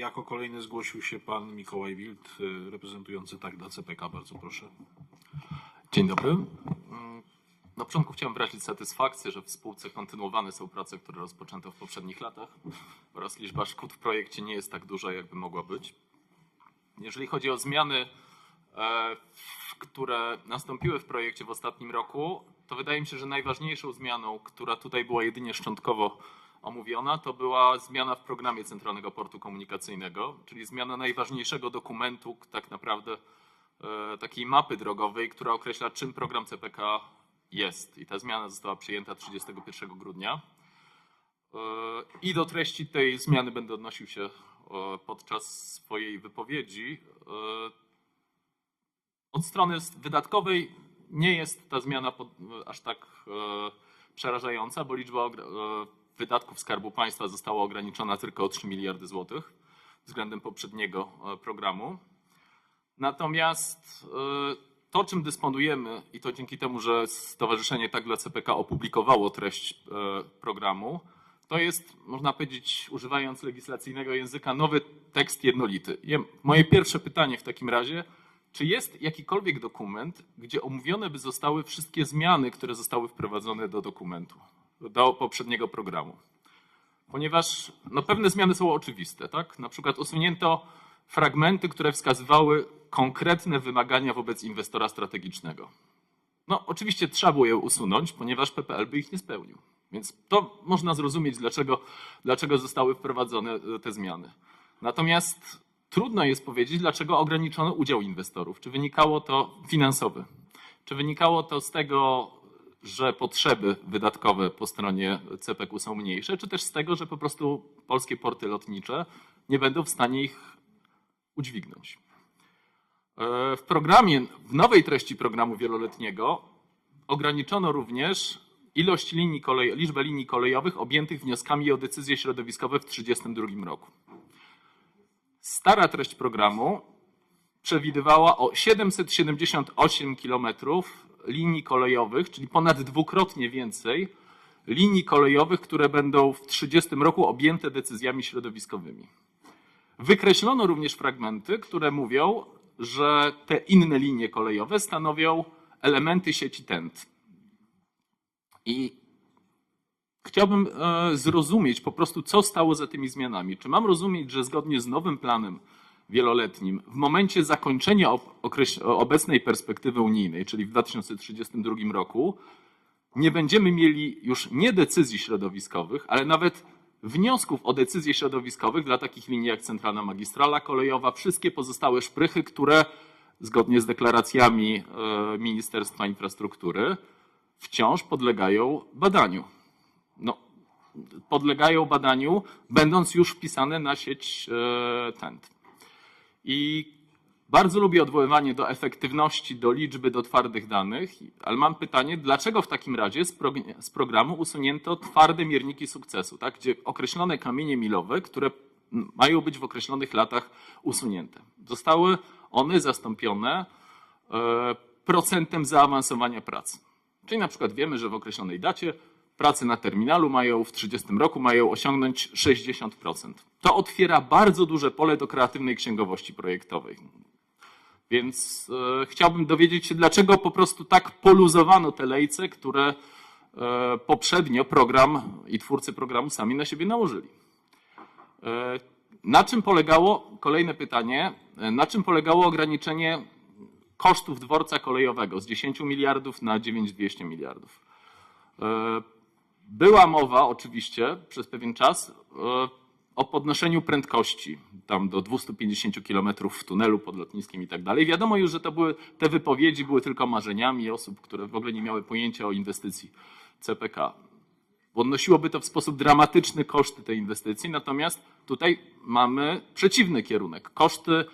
Jako kolejny zgłosił się pan Mikołaj Wild, y, reprezentujący TAGDA CPK. Bardzo proszę. Dzień dobry. Mm, Na początku chciałem wyrazić satysfakcję, że w spółce kontynuowane są prace, które rozpoczęto w poprzednich latach oraz liczba szkód w projekcie nie jest tak duża, jakby mogła być. Jeżeli chodzi o zmiany, e, które nastąpiły w projekcie w ostatnim roku, to wydaje mi się, że najważniejszą zmianą, która tutaj była jedynie szczątkowo omówiona, to była zmiana w programie Centralnego Portu Komunikacyjnego, czyli zmiana najważniejszego dokumentu, tak naprawdę e, takiej mapy drogowej, która określa, czym program CPK jest. I ta zmiana została przyjęta 31 grudnia. E, I do treści tej zmiany będę odnosił się podczas swojej wypowiedzi. E, Od strony wydatkowej nie jest ta zmiana aż tak przerażająca, bo liczba wydatków Skarbu Państwa została ograniczona tylko o 3 miliardy złotych względem poprzedniego e, programu. Natomiast e, to, czym dysponujemy, i to dzięki temu, że Stowarzyszenie Tak dla CPK opublikowało treść e, programu, to jest, można powiedzieć, używając legislacyjnego języka, nowy tekst jednolity. Je- Moje pierwsze pytanie w takim razie, czy jest jakikolwiek dokument, gdzie omówione by zostały wszystkie zmiany, które zostały wprowadzone do dokumentu, do poprzedniego programu? Ponieważ no, pewne zmiany są oczywiste, tak? Na przykład usunięto fragmenty, które wskazywały konkretne wymagania wobec inwestora strategicznego. No, oczywiście trzeba było je usunąć, ponieważ PPL by ich nie spełnił. Więc to można zrozumieć, dlaczego, dlaczego zostały wprowadzone e, te zmiany. Natomiast trudno jest powiedzieć, dlaczego ograniczono udział inwestorów. Czy wynikało to finansowy? Czy wynikało to z tego, że potrzeby wydatkowe po stronie CPK są mniejsze, czy też z tego, że po prostu polskie porty lotnicze nie będą w stanie ich udźwignąć? E, W programie, w nowej treści programu wieloletniego ograniczono również ilość linii kolej, liczbę linii kolejowych objętych wnioskami o decyzje środowiskowe w 1932 roku. Stara treść programu przewidywała o 778 km linii kolejowych, czyli ponad dwukrotnie więcej linii kolejowych, które będą w 30 roku objęte decyzjami środowiskowymi. Wykreślono również fragmenty, które mówią, że te inne linie kolejowe stanowią elementy sieci TENT. I chciałbym e, zrozumieć po prostu, co stało za tymi zmianami. Czy mam rozumieć, że zgodnie z nowym planem wieloletnim, w momencie zakończenia obecnej perspektywy unijnej, czyli w 2032 roku, nie będziemy mieli już nie decyzji środowiskowych, ale nawet wniosków o decyzje środowiskowych dla takich linii jak Centralna Magistrala Kolejowa, wszystkie pozostałe szprychy, które zgodnie z deklaracjami e, Ministerstwa Infrastruktury wciąż podlegają badaniu. No, podlegają badaniu, będąc już wpisane na sieć e, TENT. I bardzo lubię odwoływanie do efektywności, do liczby, do twardych danych, ale mam pytanie, dlaczego w takim razie z, prog- z programu usunięto twarde mierniki sukcesu, tak? gdzie określone kamienie milowe, które mają być w określonych latach usunięte. Zostały one zastąpione e, procentem zaawansowania pracy. Czyli na przykład wiemy, że w określonej dacie prace na terminalu mają w 30 roku mają osiągnąć 60%. To otwiera bardzo duże pole do kreatywnej księgowości projektowej. Więc e, chciałbym dowiedzieć się, dlaczego po prostu tak poluzowano te lejce, które e, poprzednio program i twórcy programu sami na siebie nałożyli. E, na czym polegało, kolejne pytanie, e, na czym polegało ograniczenie kosztów dworca kolejowego z 10 miliardów na 9200 miliardów? Była mowa oczywiście przez pewien czas e, o podnoszeniu prędkości tam do 250 km w tunelu pod lotniskiem i tak dalej. Wiadomo już, że były, te wypowiedzi były tylko marzeniami osób, które w ogóle nie miały pojęcia o inwestycji CPK. Podnosiłoby to w sposób dramatyczny koszty tej inwestycji, natomiast tutaj mamy przeciwny kierunek. Koszty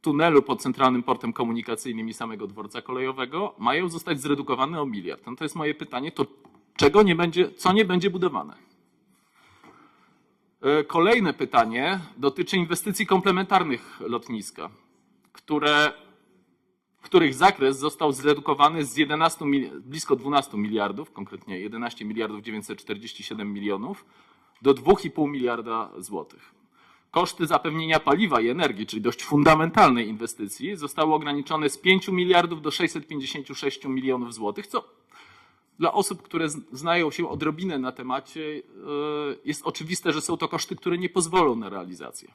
tunelu pod Centralnym Portem Komunikacyjnym i samego dworca kolejowego mają zostać zredukowane o miliard. No to jest moje pytanie, to czego nie będzie, co nie będzie budowane? E, Kolejne pytanie dotyczy inwestycji komplementarnych lotniska, które, których zakres został zredukowany z 11, mil- blisko 12 miliardów, konkretnie 11 miliardów 947 milionów, do 2,5 miliarda złotych. Koszty zapewnienia paliwa i energii, czyli dość fundamentalnej inwestycji, zostały ograniczone z 5 miliardów do 656 milionów złotych, co dla osób, które znają się odrobinę na temacie, yy, jest oczywiste, że są to koszty, które nie pozwolą na realizację.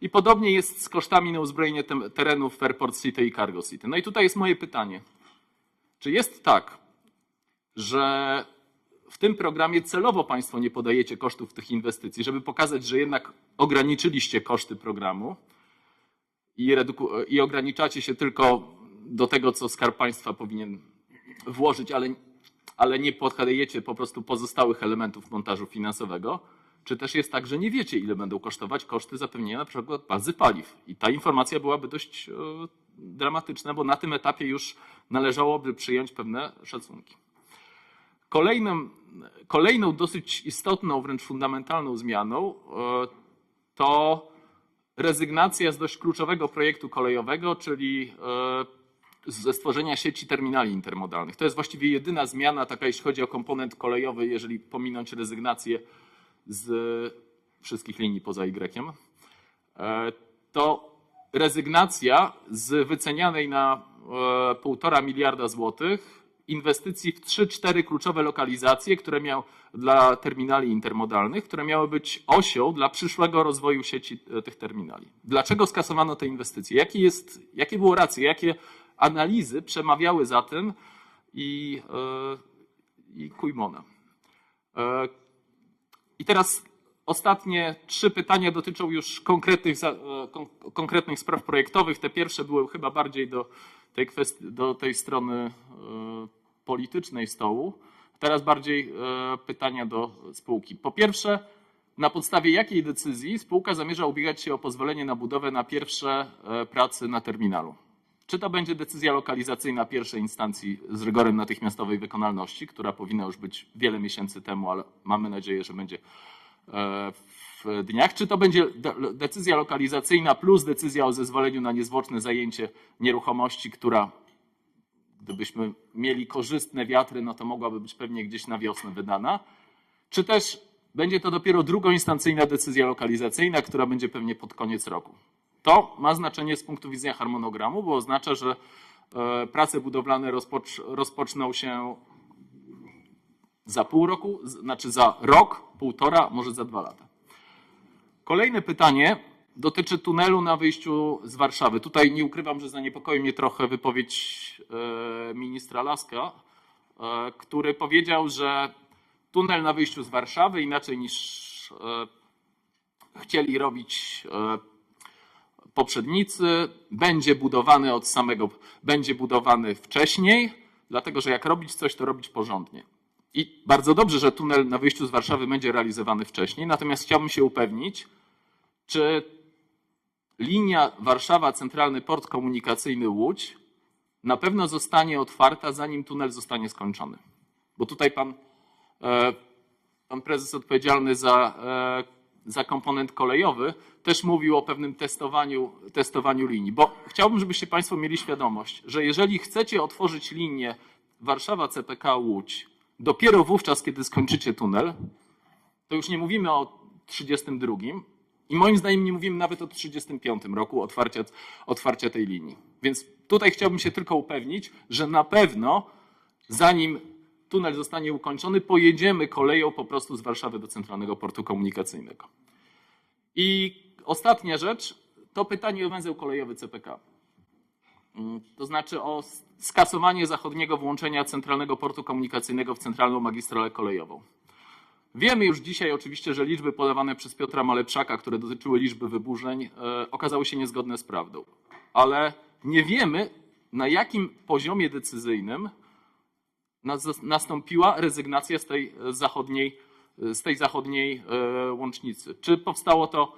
I podobnie jest z kosztami na uzbrojenie terenów Fairport City i Cargo City. No i tutaj jest moje pytanie. Czy jest tak, że w tym programie celowo Państwo nie podajecie kosztów tych inwestycji, żeby pokazać, że jednak ograniczyliście koszty programu i, i ograniczacie się tylko do tego, co Skarb Państwa powinien włożyć, ale, ale nie podajecie po prostu pozostałych elementów montażu finansowego? Czy też jest tak, że nie wiecie, ile będą kosztować koszty zapewnienia na przykład bazy paliw? I ta informacja byłaby dość e, dramatyczna, bo na tym etapie już należałoby przyjąć pewne szacunki. Kolejnym, kolejną dosyć istotną, wręcz fundamentalną zmianą e, to rezygnacja z dość kluczowego projektu kolejowego, czyli e, ze stworzenia sieci terminali intermodalnych. To jest właściwie jedyna zmiana, taka jeśli chodzi o komponent kolejowy, jeżeli pominąć rezygnację z wszystkich linii poza Y. E, To rezygnacja z wycenianej na e, półtora miliarda złotych inwestycji w 3-4 kluczowe lokalizacje, które miał dla terminali intermodalnych, które miały być osią dla przyszłego rozwoju sieci e, tych terminali. Dlaczego skasowano te inwestycje? Jakie, jest, jakie było racje? Jakie analizy przemawiały za tym i, e, i kujmona? E, I teraz ostatnie trzy pytania dotyczą już konkretnych, e, kon, konkretnych spraw projektowych. Te pierwsze były chyba bardziej do tej, kwestii, do tej strony politycznej stołu. Teraz bardziej pytania do spółki. Po pierwsze, na podstawie jakiej decyzji spółka zamierza ubiegać się o pozwolenie na budowę na pierwsze e, pracy na terminalu? Czy to będzie decyzja lokalizacyjna pierwszej instancji z rygorem natychmiastowej wykonalności, która powinna już być wiele miesięcy temu, ale mamy nadzieję, że będzie e, w dniach? Czy to będzie de- decyzja lokalizacyjna plus decyzja o zezwoleniu na niezwłoczne zajęcie nieruchomości, która gdybyśmy mieli korzystne wiatry, no to mogłaby być pewnie gdzieś na wiosnę wydana? Czy też będzie to dopiero drugoinstancyjna decyzja lokalizacyjna, która będzie pewnie pod koniec roku? To ma znaczenie z punktu widzenia harmonogramu, bo oznacza, że e, prace budowlane rozpocz, rozpoczną się za pół roku, znaczy za rok, półtora, może za dwa lata. Kolejne pytanie dotyczy tunelu na wyjściu z Warszawy. Tutaj nie ukrywam, że zaniepokoi mnie trochę wypowiedź e, ministra Laska, e, który powiedział, że tunel na wyjściu z Warszawy inaczej niż chcieli robić poprzednicy, będzie budowany od samego, będzie budowany wcześniej, dlatego że jak robić coś, to robić porządnie. I bardzo dobrze, że tunel na wyjściu z Warszawy będzie realizowany wcześniej, natomiast chciałbym się upewnić, czy linia Warszawa Centralny Port Komunikacyjny Łódź na pewno zostanie otwarta, zanim tunel zostanie skończony. Bo tutaj pan, e, pan prezes odpowiedzialny za, e, za komponent kolejowy też mówił o pewnym testowaniu, testowaniu linii. Bo chciałbym, żebyście Państwo mieli świadomość, że jeżeli chcecie otworzyć linię Warszawa CPK Łódź dopiero wówczas, kiedy skończycie tunel, to już nie mówimy o 32 i moim zdaniem nie mówimy nawet o 35 roku otwarcia, otwarcia tej linii. Więc tutaj chciałbym się tylko upewnić, że na pewno zanim tunel zostanie ukończony, pojedziemy koleją po prostu z Warszawy do Centralnego Portu Komunikacyjnego. I ostatnia rzecz to pytanie o węzeł kolejowy CPK. Mm, To znaczy o skasowanie zachodniego włączenia Centralnego Portu Komunikacyjnego w centralną magistralę kolejową. Wiemy już dzisiaj oczywiście, że liczby podawane przez Piotra Malepszaka, które dotyczyły liczby wyburzeń, e, okazały się niezgodne z prawdą. Ale nie wiemy, na jakim poziomie decyzyjnym nastąpiła rezygnacja z tej e, zachodniej, z tej zachodniej e, łącznicy. Czy powstało to,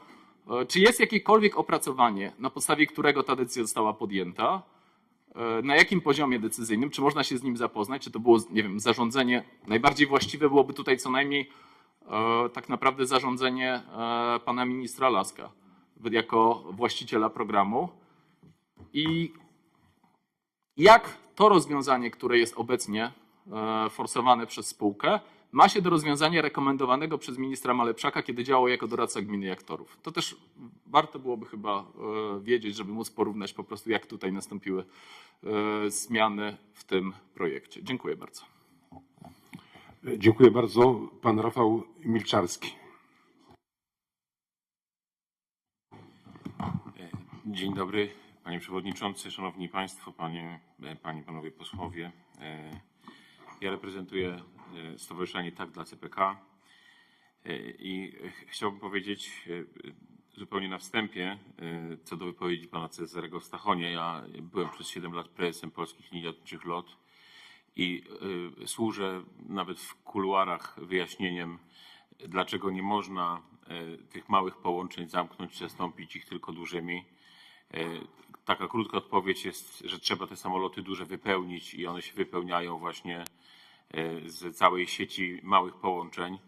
e, czy jest jakiekolwiek opracowanie, na podstawie którego ta decyzja została podjęta? E, Na jakim poziomie decyzyjnym? Czy można się z nim zapoznać? Czy to było, nie wiem, zarządzenie? Najbardziej właściwe byłoby tutaj co najmniej e, tak naprawdę zarządzenie e, pana ministra Laska jako właściciela programu. I jak to rozwiązanie, które jest obecnie e, forsowane przez spółkę, ma się do rozwiązania rekomendowanego przez ministra Malepszaka, kiedy działał jako doradca gminy Jaktorów. To też warto byłoby chyba e, wiedzieć, żeby móc porównać po prostu, jak tutaj nastąpiły e, zmiany w tym projekcie. Dziękuję bardzo. Dziękuję bardzo. Pan Rafał Milczarski. Dzień dobry, panie przewodniczący, szanowni państwo, panie, panie panowie posłowie. Ja reprezentuję e, Stowarzyszenie Tak dla CPK e, i ch- chciałbym powiedzieć e, zupełnie na wstępie co do wypowiedzi pana Cezarego Stachonia. Ja byłem przez 7 lat prezesem Polskich Linii Lotniczych LOT i służę nawet w kuluarach wyjaśnieniem, dlaczego nie można tych małych połączeń zamknąć, zastąpić ich tylko dużymi. Taka krótka odpowiedź jest, że trzeba te samoloty duże wypełnić i one się wypełniają właśnie z całej sieci małych połączeń.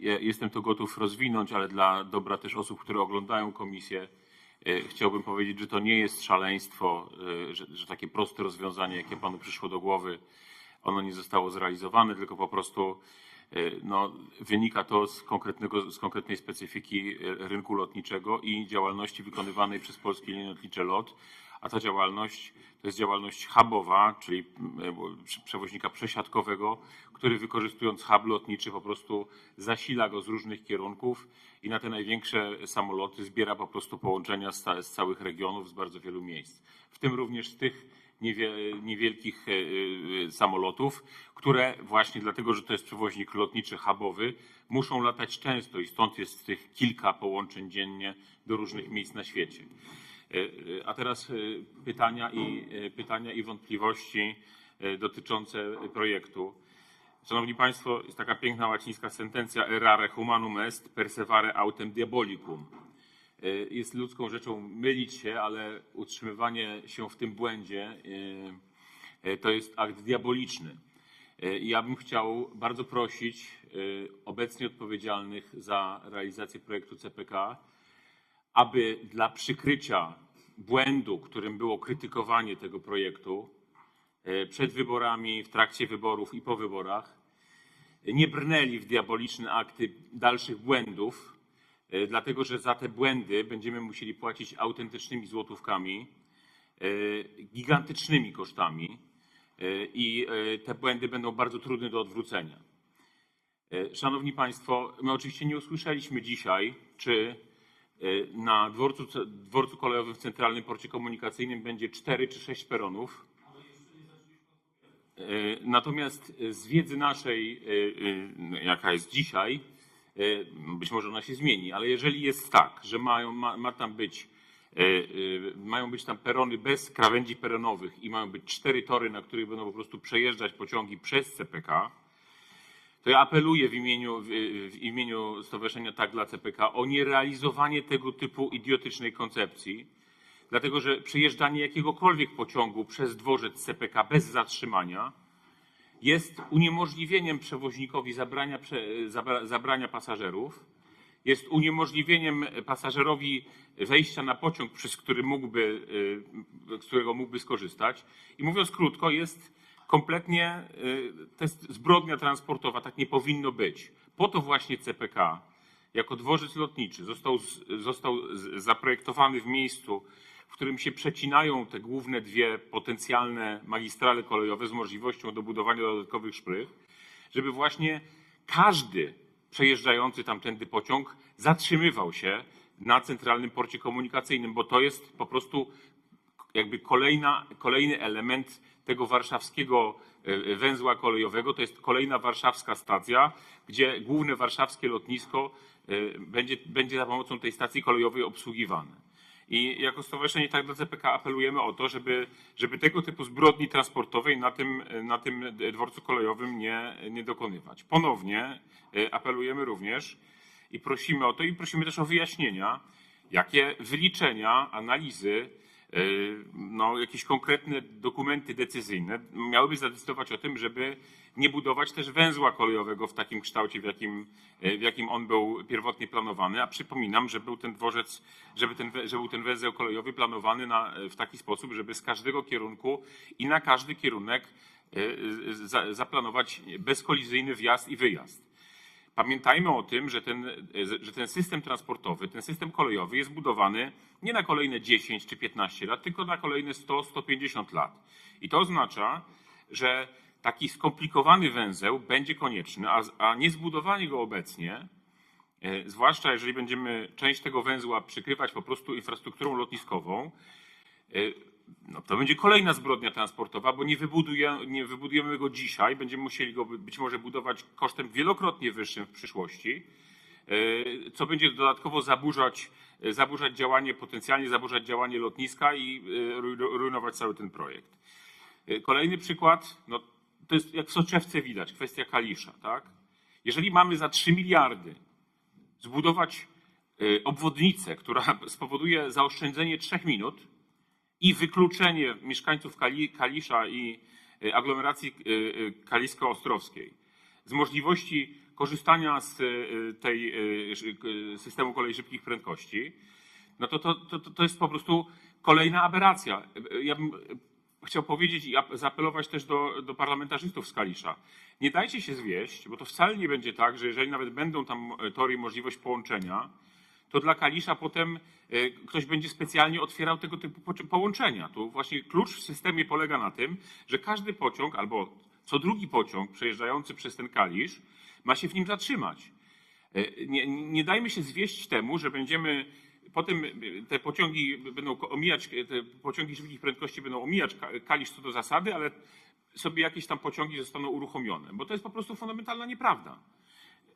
Ja Jestem to gotów rozwinąć, ale dla dobra też osób, które oglądają komisję, y, chciałbym powiedzieć, że to nie jest szaleństwo, że, że takie proste rozwiązanie, jakie panu przyszło do głowy, ono nie zostało zrealizowane, tylko po prostu no, wynika to z, konkretnego, z konkretnej specyfiki rynku lotniczego i działalności wykonywanej przez Polskie Linie Lotnicze LOT. A ta działalność to jest działalność hubowa, czyli y, przewoźnika przesiadkowego, który wykorzystując hub lotniczy po prostu zasila go z różnych kierunków i na te największe samoloty zbiera po prostu połączenia z, ca- z całych regionów, z bardzo wielu miejsc. W tym również z tych niewie, niewielkich e, e, samolotów, które właśnie dlatego, że to jest przewoźnik lotniczy hubowy, muszą latać często i stąd jest tych kilka połączeń dziennie do różnych miejsc na świecie. E, e, A teraz e, pytania i, pytania i wątpliwości dotyczące projektu. Szanowni Państwo, jest taka piękna łacińska sentencja errare humanum est persevare autem diabolicum. Jest ludzką rzeczą mylić się, ale utrzymywanie się w tym błędzie to jest akt diaboliczny. I ja bym chciał bardzo prosić obecnie odpowiedzialnych za realizację projektu CPK, aby dla przykrycia błędu, którym było krytykowanie tego projektu y, przed wyborami, w trakcie wyborów i po wyborach, nie brnęli w diaboliczne akty dalszych błędów, e, dlatego że za te błędy będziemy musieli płacić autentycznymi złotówkami, e, gigantycznymi kosztami e, i e, te błędy będą bardzo trudne do odwrócenia. E, Szanowni Państwo, my oczywiście nie usłyszeliśmy dzisiaj, czy e, na dworcu, dworcu kolejowym w Centralnym Porcie Komunikacyjnym będzie 4 czy 6 peronów. E, Natomiast z wiedzy naszej, e, e, jaka jest dzisiaj, e, być może ona się zmieni, ale jeżeli jest tak, że mają, ma, ma tam być, e, e, mają być tam perony bez krawędzi peronowych i mają być cztery tory, na których będą po prostu przejeżdżać pociągi przez CPK, to ja apeluję w imieniu, w, imieniu Stowarzyszenia Tak dla CPK o nierealizowanie tego typu idiotycznej koncepcji, dlatego że przejeżdżanie jakiegokolwiek pociągu przez dworzec CPK bez zatrzymania jest uniemożliwieniem przewoźnikowi zabrania, zabrania pasażerów, jest uniemożliwieniem pasażerowi wejścia na pociąg, przez który mógłby, y, z którego mógłby skorzystać. I mówiąc krótko, jest kompletnie, y, to jest zbrodnia transportowa, tak nie powinno być. Po to właśnie CPK jako dworzec lotniczy został, został zaprojektowany w miejscu, w którym się przecinają te główne dwie potencjalne magistrale kolejowe z możliwością dobudowania dodatkowych szprych, żeby właśnie każdy przejeżdżający tamtędy pociąg zatrzymywał się na centralnym porcie komunikacyjnym, bo to jest po prostu jakby kolejna, kolejny element tego warszawskiego e, węzła kolejowego. To jest kolejna warszawska stacja, gdzie główne warszawskie lotnisko e, będzie, będzie za pomocą tej stacji kolejowej obsługiwane. I jako Stowarzyszenie Tak dla CPK apelujemy o to, żeby, żeby tego typu zbrodni transportowej na tym, na tym dworcu kolejowym nie, nie dokonywać. Ponownie e, apelujemy również i prosimy o to i prosimy też o wyjaśnienia, jakie wyliczenia, analizy no, jakieś konkretne dokumenty decyzyjne miałyby zadecydować o tym, żeby nie budować też węzła kolejowego w takim kształcie, w jakim, e, w jakim on był pierwotnie planowany. A przypominam, że był ten dworzec, żeby ten, że był ten węzeł kolejowy planowany na, w taki sposób, żeby z każdego kierunku i na każdy kierunek za, zaplanować bezkolizyjny wjazd i wyjazd. Pamiętajmy o tym, że ten, że ten system transportowy, ten system kolejowy jest budowany nie na kolejne 10 czy 15 lat, tylko na kolejne 100-150 lat. I to oznacza, że taki skomplikowany węzeł będzie konieczny, a, a niezbudowanie go obecnie, e, zwłaszcza jeżeli będziemy część tego węzła przykrywać po prostu infrastrukturą lotniskową, e, no to będzie kolejna zbrodnia transportowa, bo nie, wybuduje, nie wybudujemy go dzisiaj, będziemy musieli go by- być może budować kosztem wielokrotnie wyższym w przyszłości, e, co będzie dodatkowo zaburzać, e, zaburzać działanie, potencjalnie zaburzać działanie lotniska i e, rujno- rujnować cały ten projekt. Kolejny przykład, no, to jest jak w soczewce widać, kwestia Kalisza. Tak? Jeżeli mamy za 3 miliardy zbudować obwodnicę, która spowoduje zaoszczędzenie 3 minut, i wykluczenie mieszkańców Kali, Kalisza i e, aglomeracji e, e, kalisko-ostrowskiej z możliwości korzystania z tej systemu kolei szybkich prędkości, no to, to, to, to jest po prostu kolejna aberracja. Ja bym chciał powiedzieć i ap- zaapelować też do, do parlamentarzystów z Kalisza. Nie dajcie się zwieść, bo to wcale nie będzie tak, że jeżeli nawet będą tam tory i możliwość połączenia, to dla Kalisza potem e, ktoś będzie specjalnie otwierał tego typu po- połączenia. Tu właśnie klucz w systemie polega na tym, że każdy pociąg albo co drugi pociąg przejeżdżający przez ten Kalisz ma się w nim zatrzymać. E, Nie, nie dajmy się zwieść temu, że będziemy potem e, te pociągi będą omijać, te pociągi szybkich prędkości będą omijać Ka- Kalisz co do zasady, ale sobie jakieś tam pociągi zostaną uruchomione, bo to jest po prostu fundamentalna nieprawda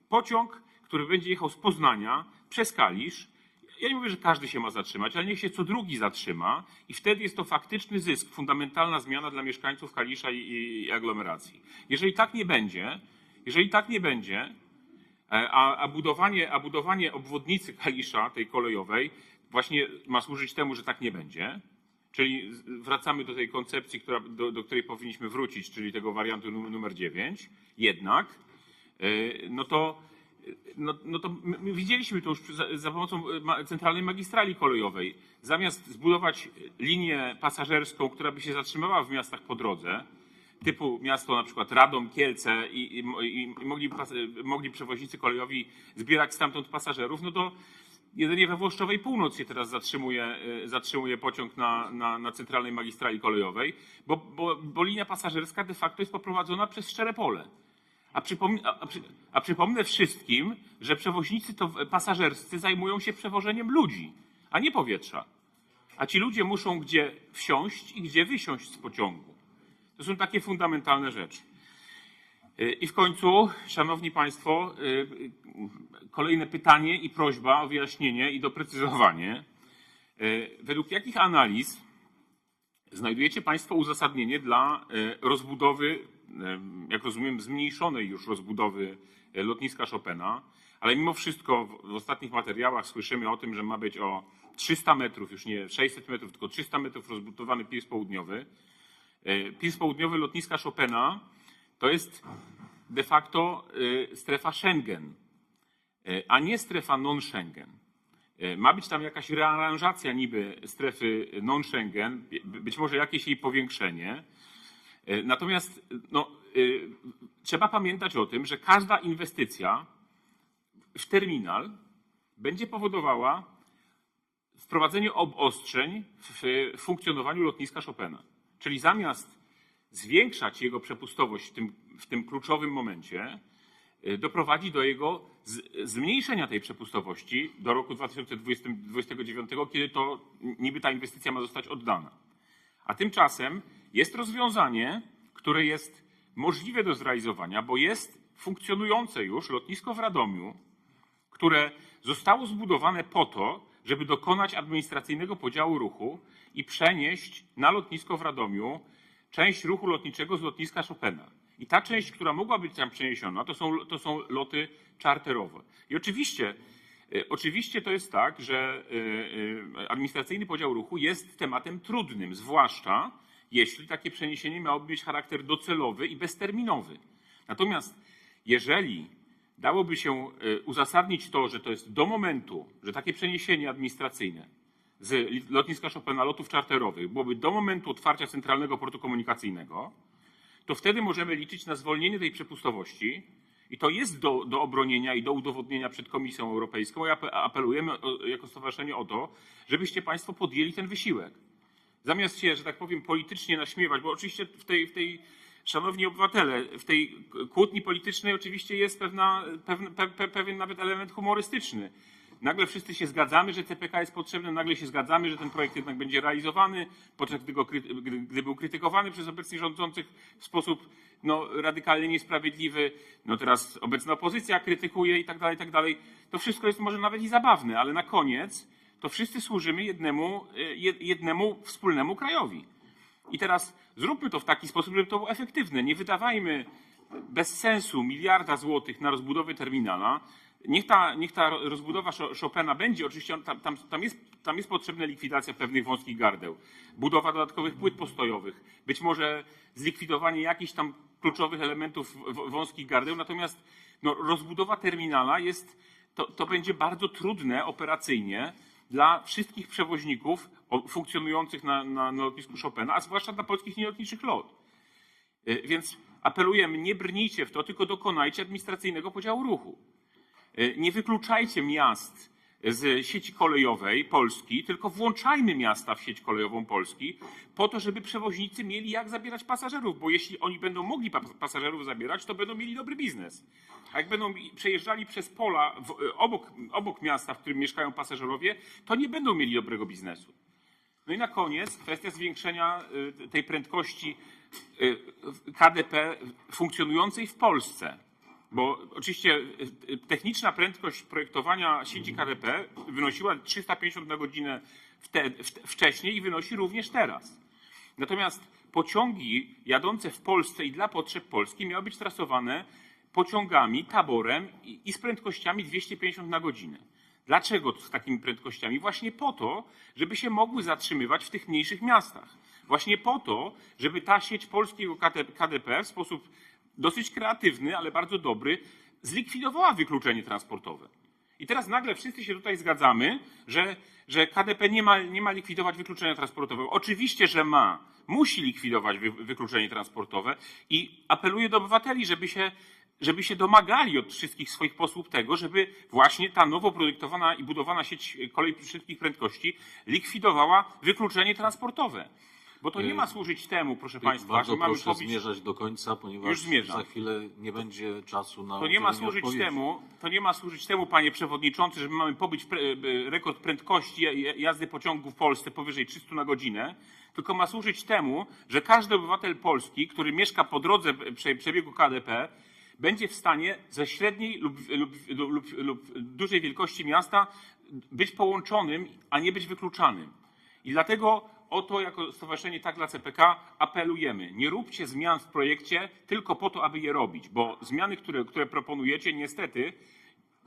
pociąg, który będzie jechał z Poznania przez Kalisz. Ja nie mówię, że każdy się ma zatrzymać, ale niech się co drugi zatrzyma i wtedy jest to faktyczny zysk, fundamentalna zmiana dla mieszkańców Kalisza i, i, aglomeracji. Jeżeli tak nie będzie, jeżeli tak nie będzie, e, a, a, budowanie, a budowanie obwodnicy Kalisza, tej kolejowej, właśnie ma służyć temu, że tak nie będzie, czyli wracamy do tej koncepcji, która, do, do której powinniśmy wrócić, czyli tego wariantu num- numer 9, jednak E, no to, no, no to my, my widzieliśmy to już za, za pomocą ma, centralnej magistrali kolejowej. Zamiast zbudować linię pasażerską, która by się zatrzymała w miastach po drodze, typu miasto na przykład Radom, Kielce i, i, i, mogli, pas, mogli przewoźnicy kolejowi zbierać stamtąd pasażerów, no to jedynie we Włoszczowej Północ się teraz zatrzymuje, e, zatrzymuje pociąg na, na, na centralnej magistrali kolejowej, bo, bo, bo linia pasażerska de facto jest poprowadzona przez szczere pole. A, przypomnę, a, przy, a przypomnę wszystkim, że przewoźnicy to pasażerscy zajmują się przewożeniem ludzi, a nie powietrza. A ci ludzie muszą gdzie wsiąść i gdzie wysiąść z pociągu. To są takie fundamentalne rzeczy. Y, I w końcu, Szanowni Państwo, y, kolejne pytanie i prośba o wyjaśnienie i doprecyzowanie. Y, Według jakich analiz znajdujecie Państwo uzasadnienie dla rozbudowy, jak rozumiem, zmniejszonej już rozbudowy e, lotniska Chopina, ale mimo wszystko w, ostatnich materiałach słyszymy o tym, że ma być o 300 metrów, już nie 600 metrów, tylko 300 metrów rozbudowany piers południowy. E, Piers południowy lotniska Chopina to jest de facto e, strefa Schengen, a nie strefa non-Schengen. Ma być tam jakaś rearanżacja niby strefy non-Schengen, by- być może jakieś jej powiększenie. E, Natomiast no, y, trzeba pamiętać o tym, że każda inwestycja w terminal będzie powodowała wprowadzenie obostrzeń w funkcjonowaniu lotniska Chopina. Czyli zamiast zwiększać jego przepustowość w tym, w tym kluczowym momencie, y, doprowadzi do jego zmniejszenia tej przepustowości do roku 2029, kiedy to niby ta inwestycja ma zostać oddana. A tymczasem jest rozwiązanie, które jest możliwe do zrealizowania, bo jest funkcjonujące już lotnisko w Radomiu, które zostało zbudowane po to, żeby dokonać administracyjnego podziału ruchu i przenieść na lotnisko w Radomiu część ruchu lotniczego z lotniska Chopina. I ta część, która mogła być tam przeniesiona, to są, to są loty czarterowe. I oczywiście Oczywiście to jest tak, że e, e, administracyjny podział ruchu jest tematem trudnym, zwłaszcza jeśli takie przeniesienie miałoby mieć charakter docelowy i bezterminowy. Natomiast jeżeli dałoby się e, uzasadnić to, że to jest do momentu, że takie przeniesienie administracyjne z lotniska Chopina lotów czarterowych byłoby do momentu otwarcia centralnego portu komunikacyjnego, to wtedy możemy liczyć na zwolnienie tej przepustowości i to jest do, do obronienia i do udowodnienia przed Komisją Europejską. Ja ape- apelujemy jako stowarzyszenie o to, żebyście Państwo podjęli ten wysiłek. Zamiast się, że tak powiem, politycznie naśmiewać, bo oczywiście w tej, w tej szanowni obywatele, w tej kłótni politycznej oczywiście jest pewna, pewien nawet element humorystyczny. Nagle wszyscy się zgadzamy, że CPK jest potrzebny, nagle się zgadzamy, że ten projekt jednak będzie realizowany, podczas gdy, go, gdy, był krytykowany przez obecnie rządzących w sposób no, radykalnie niesprawiedliwy. No teraz obecna opozycja krytykuje i tak dalej, i tak dalej. To wszystko jest może nawet i zabawne, ale na koniec to wszyscy służymy jednemu, e, jed- jednemu wspólnemu krajowi. I teraz zróbmy to w taki sposób, żeby to było efektywne. Nie wydawajmy bez sensu miliarda złotych na rozbudowę terminala. Niech ta, niech ta rozbudowa Cho- Chopina będzie, oczywiście tam, tam, tam, jest, tam jest potrzebna likwidacja pewnych wąskich gardeł, budowa dodatkowych płyt postojowych, być może zlikwidowanie jakichś tam kluczowych elementów wąskich gardeł, natomiast no, rozbudowa terminala jest, to, to będzie bardzo trudne operacyjnie dla wszystkich przewoźników funkcjonujących na, na, na lotnisku Chopina, a zwłaszcza dla polskich nielotniczych lot. Y, Więc apelujemy, nie brnijcie w to, tylko dokonajcie administracyjnego podziału ruchu. Y, Nie wykluczajcie miast z sieci kolejowej Polski, tylko włączajmy miasta w sieć kolejową Polski, po to, żeby przewoźnicy mieli jak zabierać pasażerów, bo jeśli oni będą mogli pa- pasażerów zabierać, to będą mieli dobry biznes. A jak będą przejeżdżali przez pola w, y, obok, obok miasta, w którym mieszkają pasażerowie, to nie będą mieli dobrego biznesu. No i na koniec kwestia zwiększenia y, tej prędkości KDP funkcjonującej w Polsce. Bo oczywiście y, y, techniczna prędkość projektowania sieci KDP wynosiła 350 na godzinę wte, w, wcześniej i wynosi również teraz. Natomiast pociągi jadące w Polsce i dla potrzeb Polski miały być trasowane pociągami, taborem i, i z prędkościami 250 na godzinę. Dlaczego z takimi prędkościami? Właśnie po to, żeby się mogły zatrzymywać w tych mniejszych miastach. Właśnie po to, żeby ta sieć polskiego KDP w sposób dosyć kreatywny, ale bardzo dobry, zlikwidowała wykluczenie transportowe. I teraz nagle wszyscy się tutaj zgadzamy, że, że KDP nie ma, nie ma likwidować wykluczenia transportowego. Oczywiście, że ma. Musi likwidować wy, wykluczenie transportowe i apeluję do obywateli, żeby się, żeby się domagali od wszystkich swoich posłów tego, żeby właśnie ta nowo projektowana i budowana sieć kolei szybkich prędkości likwidowała wykluczenie transportowe. Bo to nie ma służyć temu, proszę Państwa, Bardzo że mamy proszę pobić zmierzać do końca, ponieważ zmierzam. za chwilę nie będzie czasu na To nie ma udzielenie służyć odpowiedzi. temu, to nie ma służyć temu, panie przewodniczący, że my mamy pobić pre, e, rekord prędkości ja- jazdy pociągu w Polsce powyżej 300 na godzinę, tylko ma służyć temu, że każdy obywatel Polski, który mieszka po drodze prze, przebiegu KDP, będzie w stanie ze średniej lub, lub, lub, lub, lub dużej wielkości miasta być połączonym, a nie być wykluczanym. I dlatego o to jako Stowarzyszenie Tak dla CPK apelujemy. Nie róbcie zmian w projekcie tylko po to, aby je robić, bo zmiany, które, które proponujecie, niestety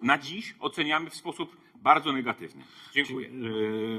na dziś oceniamy w sposób bardzo negatywny. Dziękuję. Yy,